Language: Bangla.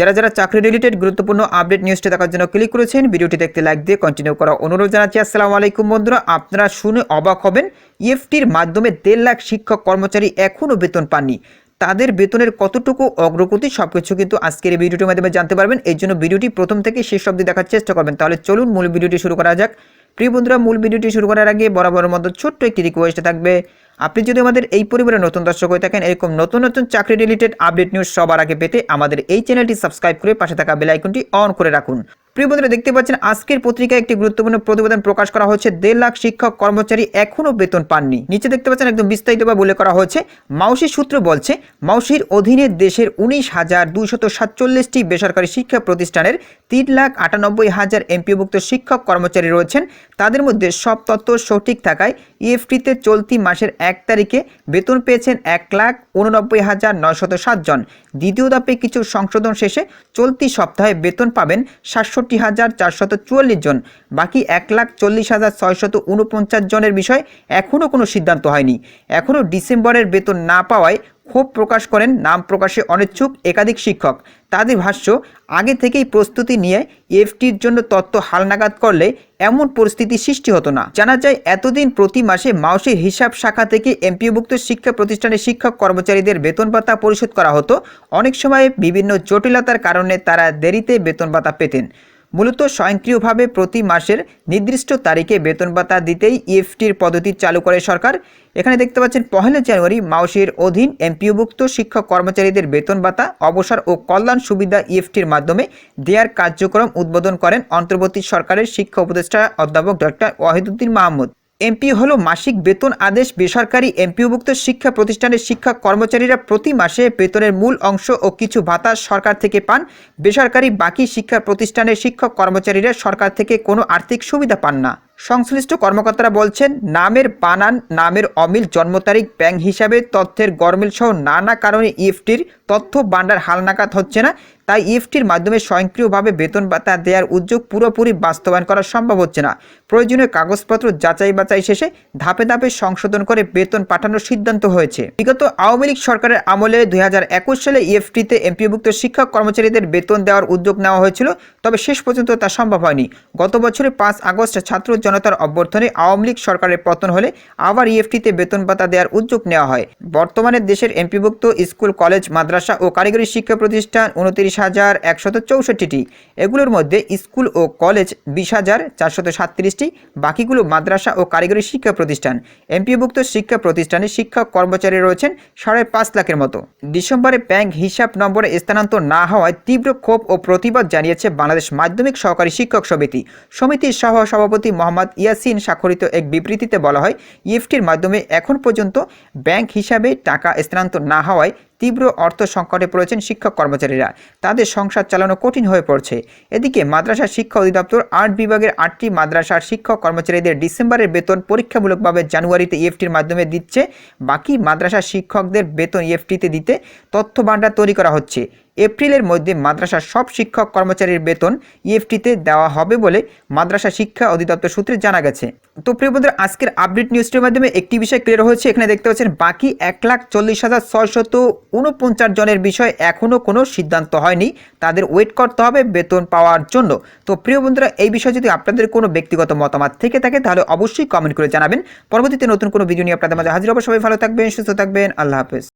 যারা যারা চাকরি রিলেটেড গুরুত্বপূর্ণ আপডেট নিউজটা দেখার জন্য ক্লিক করেছেন, ভিডিওটি দেখতে লাইক দিয়ে কন্টিনিউ করা। অনুরোধ জানাচ্ছি, আসসালামু আলাইকুম বন্ধুরা। আপনারা শুনে অবাক হবেন ইএফটির মাধ্যমে দেড় লাখ শিক্ষক কর্মচারী এখনও বেতন পাননি। তাদের বেতনের কতটুকু অগ্রগতি সব কিছু কিন্তু আজকের এই ভিডিওটির মাধ্যমে জানতে পারবেন। এই জন্য ভিডিওটি প্রথম থেকে শেষ অবধি দেখার চেষ্টা করবেন। তাহলে চলুন মূল ভিডিওটি শুরু করা যাক। প্রিয় বন্ধুরা, মূল ভিডিওটি শুরু করার আগে বরাবর মতো ছোট্ট একটি রিকোয়েস্ট থাকবে। আপনি যদি আমাদের এই পরিবারের নতুন দর্শক হয়ে থাকেন, এরকম নতুন নতুন চাকরি রিলেটেড আপডেট নিউজ সবার আগে পেতে আমাদের এই চ্যানেলটি সাবস্ক্রাইব করে পাশে থাকা বেলাইকনটি অন করে রাখুন। প্রিয় বন্ধুরা, দেখতে পাচ্ছেন আজকের পত্রিকায় একটি গুরুত্বপূর্ণ প্রতিবেদন প্রকাশ করা হচ্ছে। দেড় লাখ শিক্ষক কর্মচারী এখনও বেতন পাননি। নিচে দেখতে পাচ্ছেন একদম বিস্তারিতভাবে উল্লেখ করা হয়েছে মাউসি সূত্র বলছে, মাউসির অধীনে দেশের উনিশ হাজার দুইশত সাতচল্লিশটি বেসরকারি শিক্ষা প্রতিষ্ঠানের তিন লাখ আটানব্বই হাজার এমপিভুক্ত শিক্ষক কর্মচারী রয়েছেন। তাদের মধ্যে সব তথ্য সঠিক থাকায় ইএফটিতে চলতি মাসের এক তারিখে বেতন পেয়েছেন এক লাখ উননব্বই হাজার নয়শত জন। দ্বিতীয় ধাপে কিছু সংশোধন শেষে চলতি সপ্তাহে বেতন পাবেন সাতষট্টি হাজার চারশত চুয়াল্লিশ জন। বাকি এক লাখ চল্লিশ হাজার ছয়শত উনপঞ্চাশ জনের বিষয় এখনও কোনো সিদ্ধান্ত হয়নি। এখনও ডিসেম্বরের বেতন না পাওয়ায় ক্ষোভ প্রকাশ করেন নাম প্রকাশে অনিচ্ছুক একাধিক শিক্ষক। তাদের ভাষ্য, আগে থেকেই প্রস্তুতি নিয়ে এফটির জন্য তত্ত্ব হালনাগাদ করলে এমন পরিস্থিতি সৃষ্টি হতো না। জানা যায়, এতদিন প্রতি মাসে মাউসির হিসাব শাখা থেকে এমপিওভুক্ত শিক্ষা প্রতিষ্ঠানের শিক্ষক কর্মচারীদের বেতন ভাতা পরিশোধ করা হতো। অনেক সময় বিভিন্ন জটিলতার কারণে তারা দেরিতে বেতন ভাতা পেতেন। মূলত স্বয়ংক্রিয়ভাবে প্রতি মাসের নির্দিষ্ট তারিখে বেতন ভাতা দিতেই ইএফটির পদ্ধতি চালু করে সরকার। এখানে দেখতে পাচ্ছেন, পহেলা জানুয়ারি মাউসির অধীন এমপিওভুক্ত শিক্ষক কর্মচারীদের বেতন ভাতা, অবসর ও কল্যাণ সুবিধা ইএফটির মাধ্যমে দেয়ার কার্যক্রম উদ্বোধন করেন অন্তর্বর্তী সরকারের শিক্ষা উপদেষ্টা অধ্যাপক ডক্টর ওয়াহিদুদ্দিন মাহমুদ। এমপি হলো মাসিক বেতন আদেশ বেসরকারি এমপিওভুক্ত শিক্ষা প্রতিষ্ঠানের শিক্ষক কর্মচারীরা প্রতি মাসে বেতনের মূল অংশ ও কিছু ভাতা সরকার থেকে পান। বেসরকারি বাকি শিক্ষা প্রতিষ্ঠানের শিক্ষক কর্মচারীরা সরকার থেকে কোনো আর্থিক সুবিধা পান না। সংশ্লিষ্ট কর্মকর্তারা বলছেন, নামের বানান, নামের অমিল জন্ম তারিখ, ব্যাংক হিসাবে তথ্যের গরমিল সহ নানা কারণে ইএফটির তথ্য ভাণ্ডার হালনাকাত হচ্ছে না। তাই ইএফটির মাধ্যমে স্বয়ংক্রিয়ভাবে বেতন ভাতা দেওয়ার উদ্যোগ পুরোপুরি বাস্তবায়ন করা সম্ভব হচ্ছে না। প্রয়োজনীয় কাগজপত্র যাচাই বাছাই শেষে ধাপে ধাপে সংশোধন করে বেতন পাঠানোর সিদ্ধান্ত হয়েছে। বিগত আওয়ামী লীগ সরকারের আমলে দুই হাজার একুশ সালে ইএফটিতে এমপিভুক্ত শিক্ষক কর্মচারীদের বেতন দেওয়ার উদ্যোগ নেওয়া হয়েছিল, তবে শেষ পর্যন্ত তা সম্ভব হয়নি। গত বছরের পাঁচ আগস্ট ছাত্র জনতার অভ্যর্থনে আওয়ামী লীগ সরকারের পতন হলে আবার ইএফটিতে বেতন ভাতা দেওয়ার উদ্যোগ নেওয়া হয়। বর্তমানে দেশের এমপিভুক্ত স্কুল, কলেজ, মাদ্রাসা ও কারিগরি শিক্ষা প্রতিষ্ঠান উনত্রিশ হাজার একশত চৌষট্টিটি। এগুলোর মধ্যে স্কুল ও কলেজ বিশ হাজার চারশত সাতত্রিশটি, বাকিগুলো মাদ্রাসা ও কারিগরি শিক্ষা প্রতিষ্ঠান। এমপিভুক্ত শিক্ষা প্রতিষ্ঠানে শিক্ষক কর্মচারী রয়েছেন সাড়ে পাঁচ লাখের মতো। ডিসেম্বরে ব্যাংক হিসাব নম্বরে স্থানান্তর না হওয়ায় তীব্র ক্ষোভ ও প্রতিবাদ জানিয়েছে বাংলাদেশ মাধ্যমিক সহকারী শিক্ষক সমিতি। সমিতির সহ সভাপতি মোহাম্মদ ইয়াসিন স্বাক্ষরিত এক বিবৃতিতে বলা হয়, ইএফটির মাধ্যমে এখন পর্যন্ত ব্যাংক হিসাবে টাকা স্থানান্তর না হওয়ায় তীব্র অর্থ সংকটে পড়েছেন শিক্ষক কর্মচারীরা। তাদের সংসার চালানো কঠিন হয়ে পড়ছে। এদিকে মাদ্রাসা শিক্ষা অধিদপ্তর আট বিভাগের আটটি মাদ্রাসার শিক্ষক কর্মচারীদের ডিসেম্বরের বেতন পরীক্ষামূলকভাবে জানুয়ারিতে ইএফটির মাধ্যমে দিচ্ছে। বাকি মাদ্রাসা শিক্ষকদের বেতন ইএফটিতে দিতে তথ্য ভাণ্ডার তৈরি করা হচ্ছে। এপ্রিলের মধ্যে মাদ্রাসার সব শিক্ষক কর্মচারীর বেতন ইএফটিতে দেওয়া হবে বলে মাদ্রাসা শিক্ষা অধিদপ্তর সূত্রে জানা গেছে। তো প্রিয় বন্ধুরা, আজকের আপডেট নিউজটির মাধ্যমে একটি বিষয় ক্লিয়ার হয়েছে। এখানে দেখতে পাচ্ছেন, বাকি এক লাখ চল্লিশ হাজার ছয়শত উনপঞ্চাশ জনের বিষয় এখনও কোনো সিদ্ধান্ত হয়নি। তাদের ওয়েট করতে হবে বেতন পাওয়ার জন্য। তো প্রিয় বন্ধুরা, এই বিষয়ে যদি আপনাদের কোনো ব্যক্তিগত মতামত থেকে থাকে, তাহলে অবশ্যই কমেন্ট করে জানাবেন। পরবর্তীতে নতুন কোনো ভিডিও নিয়ে আপনাদের মাঝে হাজির হব। সবাই ভালো থাকবেন, সুস্থ থাকবেন। আল্লাহ হাফেজ।